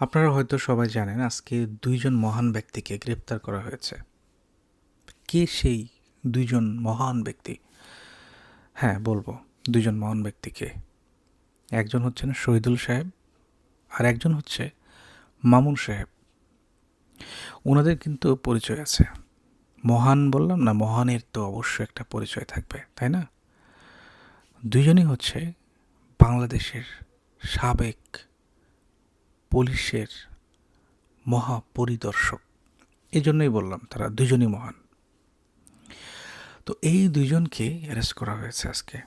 আপনারা হয়তো সবাই জানেন আজকে দুইজন মহান ব্যক্তিকে গ্রেপ্তার করা হয়েছে। কে সেই দুইজন মহান ব্যক্তি? হ্যাঁ বলব, দুইজন মহান ব্যক্তিকে। একজন হচ্ছেন শহীদুল সাহেব আর একজন হচ্ছে মামুন সাহেব। ওনাদের কিন্তু পরিচয় আছে। মহান বললাম না, মহানের তো অবশ্যই একটা পরিচয় থাকবে, তাই না? দুইজনই হচ্ছে বাংলাদেশের সাবেক পুলিশের মহাপরিদর্শক। এই জন্যই বললাম, তারা দুজনই মহান। তো এই দুইজনকে অ্যারেস্ট করা হয়েছে আজকে।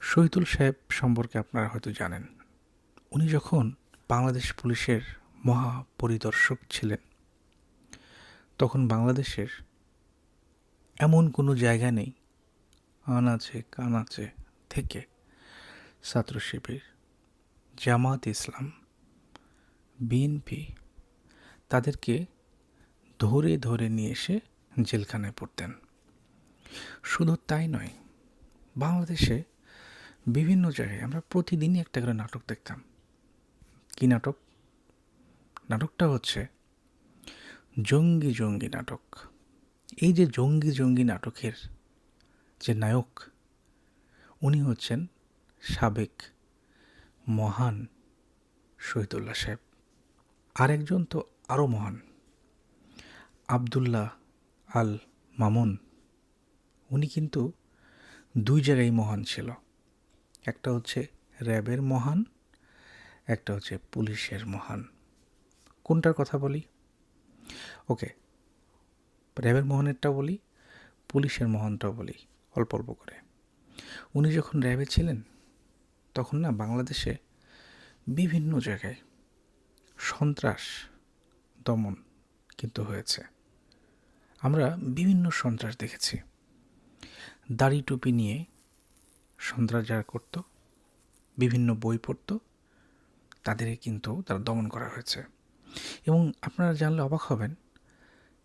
শহীদুল সাহেব সম্পর্কে আপনারা হয়তো জানেন, উনি যখন বাংলাদেশ পুলিশের মহাপরিদর্শক ছিলেন, তখন বাংলাদেশের এমন কোনো জায়গা নেই, আনাচে কানাচে থেকে ছাত্র শিবির জামাত ইসলাম, বিএনপি তাদেরকে ধরে ধরে নিয়ে এসে জেলখানায় পড়তেন। শুধু তাই নয়, বাংলাদেশে বিভিন্ন জায়গায় আমরা প্রতিদিনই একটা করে নাটক দেখতাম। কী নাটক? নাটকটা হচ্ছে জঙ্গি জঙ্গি নাটক। এই যে জঙ্গি জঙ্গি নাটকের যে নায়ক, উনি হচ্ছেন সাবেক মহান শহীদুল্লাহ সাহেব। আরেকজন তো আরও মহান, আবদুল্লাহ আল মামুন। উনি কিন্তু দুই জায়গায় মহান ছিল। একটা হচ্ছে র্যাবের মহান, একটা হচ্ছে পুলিশের মহান। কোনটার কথা বলি? ওকে, র্যাবের মহানেরটা বলি, পুলিশের মহানটাও বলি, অল্প অল্প করে। উনি যখন র্যাবে ছিলেন তখন না বাংলাদেশে বিভিন্ন জায়গায় সন্ত্রাস দমন কিন্তু হয়েছে। আমরা বিভিন্ন সন্ত্রাস দেখেছি। দাড়ি টুপি নিয়ে সন্ত্রাস যারা করত, বিভিন্ন বই পড়ত তাদের কিন্তু তারা দমন করা হয়েছে। এবং আপনারা জানলে অবাক হবেন,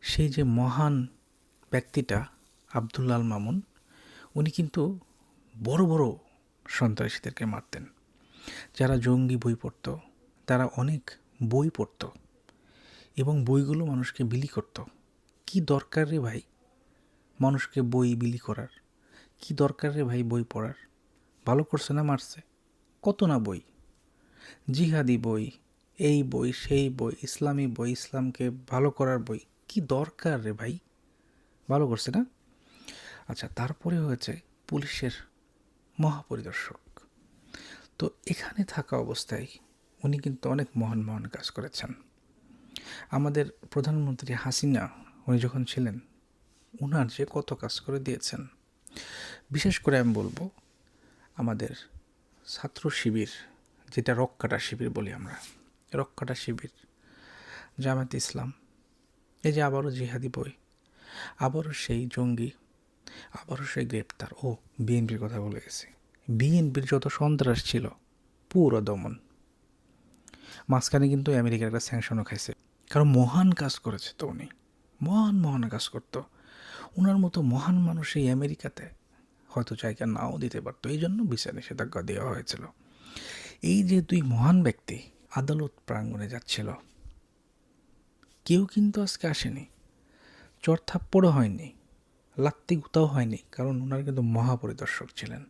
সেই যে মহান ব্যক্তিটা আবদুল্লাল মামুন, উনি কিন্তু বড় বড় সন্ত্রাসীদেরকে মারতেন। যারা জঙ্গি বই পড়ত, তারা অনেক বই পড়ত এবং বইগুলো মানুষকে বিলি করত। কি দরকার রে ভাই মানুষকে বই বিলি করার? কি দরকার রে ভাই বই পড়ার? ভালো করছে না মারছে? কত না বই? জিহাদি বই, এই বই, সেই বই, ইসলামী বই, ইসলামকে ভালো করার বই, কি দরকার রে ভাই? ভালো করছে না? আচ্ছা তারপরে হয়েছে পুলিশের মহাপরিদর্শক। তো এখানে থাকা অবস্থায় উনি কিন্তু অনেক মহান মহান কাজ করেছেন। আমাদের প্রধানমন্ত্রী হাসিনা, উনি যখন ছিলেন ওনার যে কত কাজ করে দিয়েছেন। বিশেষ করে আমি বলব, আমাদের ছাত্র শিবির, যেটা রক্ষাটা শিবির বলি আমরা রক্ষাটা শিবির জামাত ইসলাম, এই যে আবারও জিহাদি বই, আবারও সেই জঙ্গি আবারও সেই গ্রেপ্তার। ও বিএনপির কথা বলে গেছে। বিএনপির যত সন্ত্রাস ছিল, পুরো দমন। মাঝখানে কিন্তু আমেরিকার একটা স্যাংশনও খাইছে। কারণ মহান কাজ করেছে তো উনি। মহান মহান কাজ করতো। ওনার মতো মহান মানুষ এই আমেরিকাতে হয়তো জায়গা নাও দিতে পারতো। এই জন্য বিচার নিষেধাজ্ঞা দেওয়া হয়েছিল। এই যে দুই মহান ব্যক্তি আদালত প্রাঙ্গণে যাচ্ছিল, কেউ কিন্তু আজকে আসেনি। চর থাপ্পড়ও হয়নি। লাত্তি গুতাও হয়নি, কারণ ওনার কিন্তু মহাপরিদর্শক ছিলেন।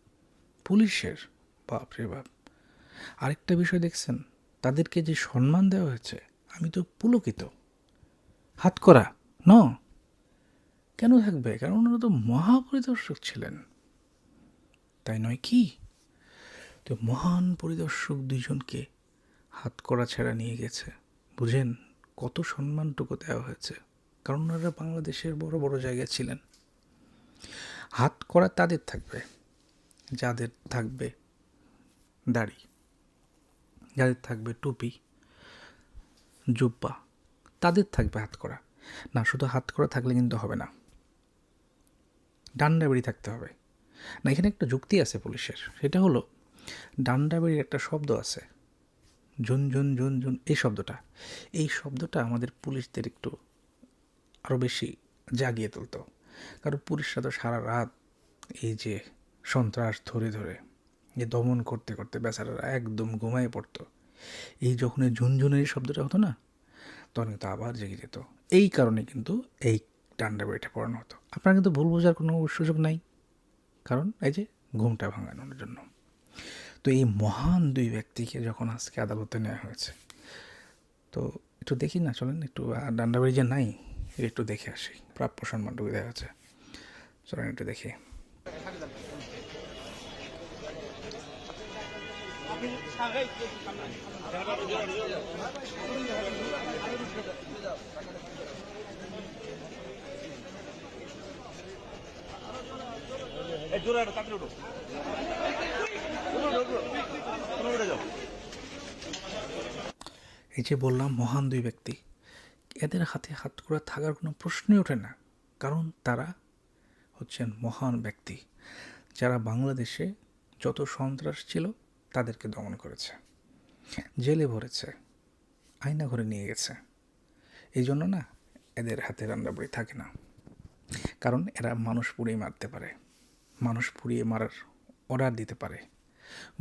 পুলিশের, বাপ রে বাপ। আরেকটা বিষয় দেখছেন, তাদেরকে যে সম্মান দেওয়া হয়েছে, আমি তো পুলকিত। হাত করা, ন? কেন থাকবে? কারণ ওনারা তো মহাপরিদর্শক ছিলেন। তাই নয় কি? তো মহান পরিদর্শক দুইজনকে হাত করা ছেড়া নিয়ে গেছে। বুঝেন, কত সম্মানটুকু দেওয়া হয়েছে। কারণ ওনারা বাংলাদেশের বড় বড় জায়গায় ছিলেন। হাত করা তাদের থাকবে, যাদের থাকবে দাড়ি, যাদের থাকবে টুপি, জুব্বা, তাদের থাকবে হাত করা। না, শুধু হাত করা থাকলে কিন্তু হবে না, ডান্ডা বেড়ি থাকতে হবে। না, এখানে একটা যুক্তি আছে পুলিশের, সেটা হলো ডান্ডা বেড়ির একটা শব্দ আছে জুন জুন জুন জুন এই শব্দটা। এই শব্দটা আমাদের পুলিশদের একটু আরও বেশি জাগিয়ে তুলতো। কারণ পুলিশরা তো সারা রাত এই যে সন্ত্রাস ধরে ধরে যে দমন করতে করতে বেচারারা একদম ঘুমায় পড়তো। এই যখন ঝুনঝুনের শব্দটা হতো না, তখন কিন্তু আবার জেগে যেত। এই কারণে কিন্তু এই ডান্ডা বইটা পড়ানো হতো। আপনার কিন্তু ভুল বোঝার কোনো সুযোগ নাই, কারণ এই যে ঘুমটা ভাঙানোর জন্য। তো এই মহান দুই ব্যক্তিকে যখন আজকে আদালতে নেওয়া হয়েছে, তো একটু দেখি না, চলেন একটু ডান্ডাবাড়ি যে নাই একটু দেখে আসি। প্রাপ্য সম্মানটুকু দেখা যাচ্ছে চলেন একটু দেখি। এই যে বললাম মহান দুই ব্যক্তি। এদের হাতে হাত করে থাকার কোনো প্রশ্নই ওঠে না। কারণ তারা হচ্ছেন মহান ব্যক্তি, যারা বাংলাদেশে যত সন্ত্রাস ছিল তাদেরকে দমন করেছে, জেলে ভরেছে, আয়না ঘরে নিয়ে গেছে। এই জন্য না এদের হাতে রান্না রান্নাবড়ি থাকে না। কারণ এরা মানুষ পুড়িয়ে মারতে পারে, মানুষ পুড়িয়ে মারার অর্ডার দিতে পারে,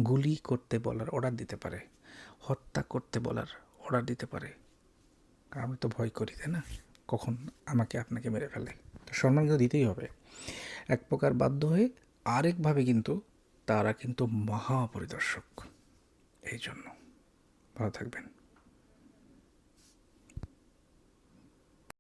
গুলি করতে বলার অর্ডার দিতে পারে, হত্যা করতে বলার অর্ডার দিতে পারে আমি তো ভয় করি, তাই না? কখন আমাকে আপনাকে মেরে ফেলে। তো সম্মান কিন্তু দিতেই হবে। এক প্রকার বাধ্য হয়ে আরেকভাবে কিন্তু তারা কিন্তু মহাপরিদর্শক। এই জন্য। ভালো থাকবেন।